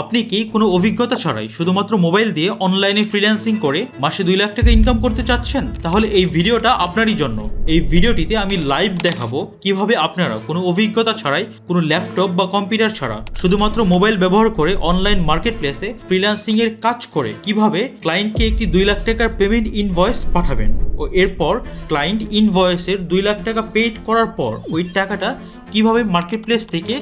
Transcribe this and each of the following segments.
আপনি কি কোনো অভিজ্ঞতা ছাড়াই শুধুমাত্র মোবাইল দিয়ে অনলাইনে ফ্রিল্যান্সিং করে মাসে দুই লাখ টাকা ইনকাম করতে চাচ্ছেন? তাহলে এই ভিডিওটা আপনারই জন্য। এই ভিডিওটিতে আমি লাইভ দেখাবো কীভাবে আপনারা কোনো অভিজ্ঞতা ছাড়াই কোনো ল্যাপটপ বা কম্পিউটার ছাড়া শুধুমাত্র মোবাইল ব্যবহার করে অনলাইন মার্কেট প্লেসে ফ্রিল্যান্সিং এর কাজ করে কীভাবে ক্লায়েন্টকে একটি দুই লাখ টাকার পেমেন্ট ইনভয়েস পাঠাবেন? ও এরপর ক্লায়েন্ট ইনভয়েসের দুই লাখ টাকা পেড করার পর ওই টাকাটা কীভাবে মার্কেট প্লেস থেকে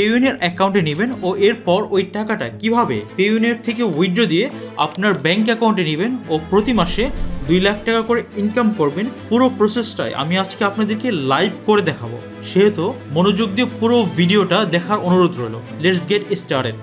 পেইউনের অ্যাকাউন্টে নেবেন ও এরপর ওই টাকাটা কীভাবে পেউনের থেকে উইথড্র দিয়ে আপনার ব্যাংক অ্যাকাউন্টে নেবেন ও প্রতি মাসে দুই লাখ টাকা করে ইনকাম করবেন, পুরো প্রসেসটাই আমি আজকে আপনাদেরকে লাইভ করে দেখাবো। সেহেতু মনোযোগ দিয়ে পুরো ভিডিওটা দেখার অনুরোধ রইল। লেটস গেট স্টার্টেড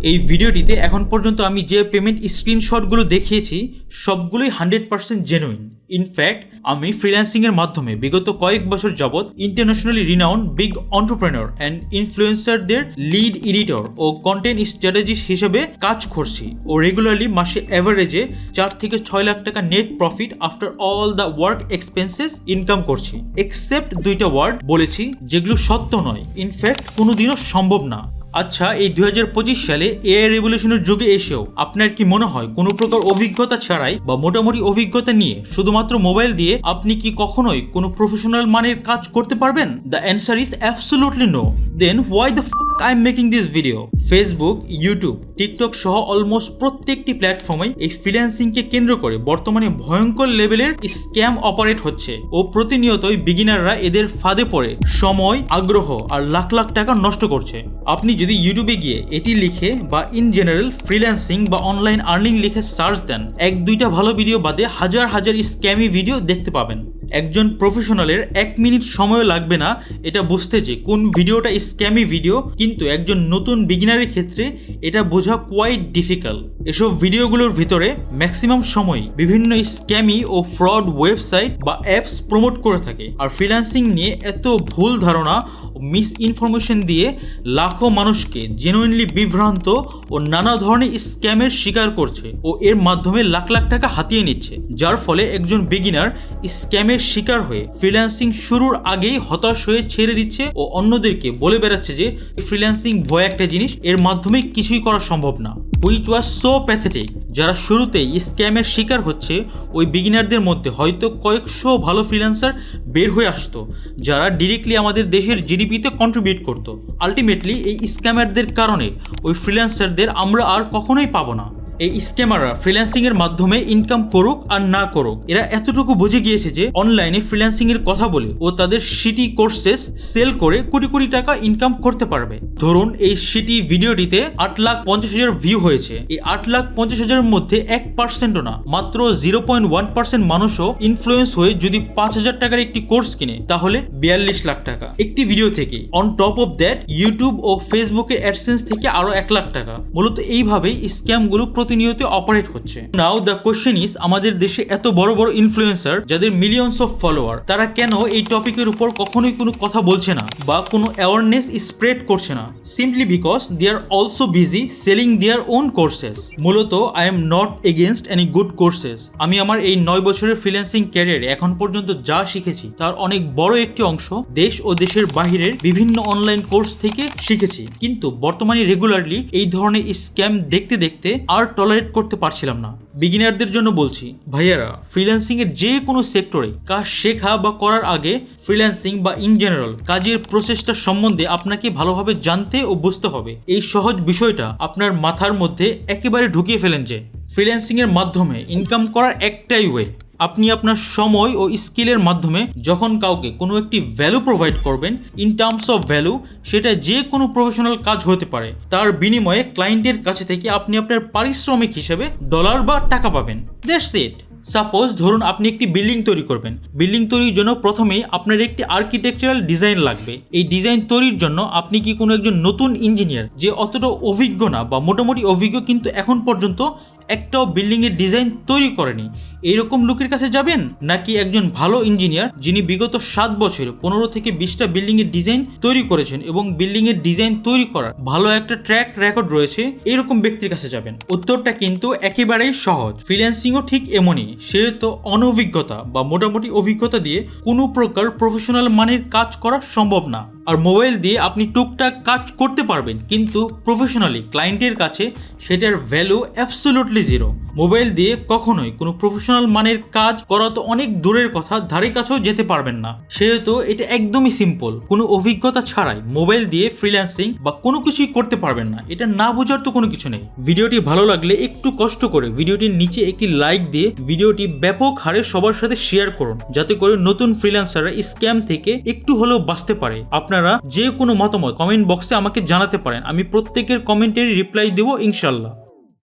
এই ভিডিওটিতে এখন পর্যন্ত আমি যে পেমেন্ট স্ক্রিনশটগুলো দেখিয়েছি, সবগুলোই হান্ড্রেড পার্সেন্ট জেনুইন ইনফ্যাক্ট আমি ফ্রিল্যান্সিংয়ের মাধ্যমে বিগত কয়েক বছর যাবৎ internationally renowned big entrepreneur and ইনফ্লুয়েন্সারদের lead editor ও কন্টেন্ট স্ট্র্যাটেজিস্ট হিসেবে কাজ করছি ও রেগুলারলি মাসে অ্যাভারেজে চার থেকে ছয় লাখ টাকা net profit after all the work expenses income করছি। এক্সেপ্ট দুইটা ওয়ার্ড বলেছি, যেগুলো সত্য নয়। ইনফ্যাক্ট কোনোদিনও সম্ভব না। আচ্ছা এই দুই হাজার পঁচিশ সালে এআই রেভলিউশনের যুগে এসেও আপনার কি মনে হয় কোনো প্রকার অভিজ্ঞতা ছাড়াই বা মোটামুটি অভিজ্ঞতা নিয়ে শুধুমাত্র মোবাইল দিয়ে আপনি কি কখনোই কোনো প্রফেশনাল মানের কাজ করতে পারবেন? The answer is absolutely no then why the I am making this video Facebook YouTube TikTok সহ অলমোস্ট প্রত্যেকটি প্ল্যাটফর্মে এই ফ্রিল্যান্সিংকে কেন্দ্র করে বর্তমানে ভয়ঙ্কর লেভেলের স্ক্যাম অপারেট হচ্ছে ও প্রতিনিয়তই বিগিনাররা এদের ফাঁদে পড়ে, সময়, আগ্রহ আর লাখ লাখ টাকা নষ্ট করছে। আপনি যদি ইউটিউবে গিয়ে এটি লিখে বা ইন জেনারেল ফ্রিল্যান্সিং বা অনলাইন আর্নিং লিখে সার্চ দেন, এক দুইটা ভালো ভিডিও বাদে হাজার হাজার স্ক্যামি ভিডিও দেখতে পাবেন। একজন প্রফেশনালের এক মিনিট সময় লাগবে না, এটা বুঝতে যে কোন ভিডিওটা স্ক্যামি ভিডিও কিন্তু একজন নতুন বিগিনারের ক্ষেত্রে এটা বোঝা কোয়াইট ডিফিকাল্ট এসব ভিডিওগুলোর ভিতরে ম্যাক্সিমাম সময় বিভিন্ন স্ক্যামি ও ফ্রড ওয়েবসাইট বা অ্যাপস প্রমোট করে থাকে। আর ফ্রিল্যান্সিং নিয়ে এত ভুল ধারণা মিস ইনফরমেশন দিয়ে লাখো মানুষকে জেনুইনলি বিভ্রান্ত ও নানা ধরনের স্ক্যামের শিকার করছে ও এর মাধ্যমে লাখ লাখ টাকা হাতিয়ে নিচ্ছে, যার ফলে একজন বিগিনার স্ক্যামের শিকার হয়ে ফ্রিল্যান্সিং শুরুর আগেই হতাশ হয়ে ছেড়ে দিচ্ছে ও অন্যদেরকে বলে বেড়াচ্ছে যে ফ্রিল্যান্সিং ভয় একটা জিনিস, এর মাধ্যমে কিছুই করা সম্ভব না। উইচ ওয়াজ সো প্যাথেটিক যারা শুরুতে স্ক্যামের শিকার হচ্ছে, ওই বিগিনারদের মধ্যে হয়তো কয়েকশো ভালো ফ্রিল্যান্সার বের হয়ে আসতো, যারা ডিরেক্টলি আমাদের দেশের জিডিপিতে কন্ট্রিবিউট করতো। আলটিমেটলি এই স্ক্যামারদের কারণে ওই ফ্রিল্যান্সারদের আমরা আর কখনোই পাবো না। এই স্ক্যামাররা ফ্রিল্যান্সিং এর মাধ্যমে ইনকাম করুক আর না করুক, এরা এতটুকু বুঝে গিয়েছে যে অনলাইনে ফ্রিল্যান্সিং এর কথা বলে ও তাদের সিটি কোর্সেস সেল করে কোটি কোটি টাকা ইনকাম করতে পারবে। ধরুন এই সিটি ভিডিওটিতে আট লাখ পঞ্চাশ হাজার ভিউ হয়েছে। এই আট লাখ পঞ্চাশ হাজারের মধ্যে এক পার্সেন্টও না, মাত্র জিরো পয়েন্ট ওয়ান পার্সেন্ট মানুষও ইনফ্লুয়েন্স হয়ে যদি পাঁচ হাজার টাকার একটি কোর্স কিনে, তাহলে বিয়াল্লিশ লাখ টাকা। একটি ভিডিও থেকে on top of that YouTube ও ফেসবুকের অ্যাডসেন্স থেকে আরও এক লাখ টাকা। মূলত এইভাবেই স্ক্যামগুলো প্রতিনিয়ত অপারেট হচ্ছে। নাও দ্য কোশ্চেন ইস আমাদের দেশে এত বড় বড় ইনফ্লুয়েন্সার যাদের মিলিয়নস অফ ফলোয়ার তারা কেন এই টপিকের উপর কখনোই কোনো কথা বলছে না বা কোনো অ্যাওয়ারনেস স্প্রেড করছে না? Simply because they are also busy selling their own courses মূলত I am not against any good courses আমি আমার এই নয় বছরের ফ্রিল্যান্সিং ক্যারিয়ারে এখন পর্যন্ত যা শিখেছি, তার অনেক বড় একটি অংশ দেশ ও দেশের বাহিরের বিভিন্ন অনলাইন কোর্স থেকে শিখেছি। কিন্তু বর্তমানে রেগুলারলি এই ধরনের স্ক্যাম দেখতে দেখতে আর টলারেট করতে পারছিলাম না। বিগিনারদের জন্য বলছি, ভাইয়ারা ফ্রিল্যান্সিংয়ের যে কোনো সেক্টরে কাজ শেখা বা করার আগে ফ্রিল্যান্সিং বা ইন জেনারেল কাজের প্রসেসটা সম্বন্ধে আপনাকে ভালোভাবে জানতে ও বুঝতে হবে। এই সহজ বিষয়টা আপনার মাথার মধ্যে একেবারে ঢুকিয়ে ফেলেন যে ফ্রিল্যান্সিংয়ের মাধ্যমে ইনকাম করার একটাই ওয়ে আপনি আপনার সময় ও স্কিলের মাধ্যমে যখন কাউকে কোনো একটি ভ্যালু প্রোভাইড করবেন ইন টার্মস অফ ভ্যালু সেটা যে কোনো প্রফেশনাল কাজ হতে পারে, তার বিনিময়ে ক্লায়েন্টের কাছে থেকে আপনি আপনার পারিশ্রমিক হিসেবে ডলার বা টাকা পাবেন। দ্যাটস ইট সাপোজ ধরুন আপনি একটি বিল্ডিং তৈরি করবেন। বিল্ডিং তৈরির জন্য প্রথমেই আপনার একটি আর্কিটেকচারাল ডিজাইন লাগবে। এই ডিজাইন তৈরির জন্য আপনি কি কোনো একজন নতুন ইঞ্জিনিয়ার যে অতটা অভিজ্ঞ না বা মোটামুটি অভিজ্ঞ কিন্তু এখন পর্যন্ত একটাও বিল্ডিং এর ডিজাইন তৈরি করেনি। এইরকম লোকের কাছে যাবেন নাকি একজন ভালো ইঞ্জিনিয়ার যিনি বিগত সাত বছরে পনেরো থেকে বিশটা বিল্ডিং এর ডিজাইন তৈরি করেছেন এবং বিল্ডিং এর ডিজাইন তৈরি করার ভালো একটা ট্র্যাক রেকর্ড রয়েছে এরকম ব্যক্তির কাছে যাবেন। উত্তরটা কিন্তু একেবারেই সহজ। ফ্রিল্যান্সিংও ঠিক এমনই, সে তো অনভিজ্ঞতা বা মোটামুটি অভিজ্ঞতা দিয়ে কোনো প্রকার প্রফেশনাল মানের কাজ করা সম্ভব না। আর মোবাইল দিয়ে আপনি টুকটাক কাজ করতে পারবেন, কিন্তু প্রফেশনালি ক্লায়েন্টের কাছে সেটার ভ্যালু অ্যাবসোলুটলি জিরো মোবাইল দিয়ে কখনোই কোনো প্রফেশনাল মানের কাজ করা তো অনেক দূরের কথা, ধারে কাছেও যেতে পারবেন না। সেহেতু এটা একদমই সিম্পল কোনো অভিজ্ঞতা ছাড়াই মোবাইল দিয়ে ফ্রিল্যান্সিং বা কোনো কিছুই করতে পারবেন না। এটা না বোঝার তো কোনো কিছু নেই। ভিডিওটি ভালো লাগলে একটু কষ্ট করে ভিডিওটির নিচে একটি লাইক দিয়ে ভিডিওটি ব্যাপক হারে সবার সাথে শেয়ার করুন, যাতে করে নতুন ফ্রিল্যান্সাররা স্ক্যাম থেকে একটু হলেও বাঁচতে পারে। আপনারা যে কোনো মতামত কমেন্ট বক্সে আমাকে জানাতে পারেন। আমি প্রত্যেকের কমেন্টের রিপ্লাই দেবো, ইনশাল্লাহ।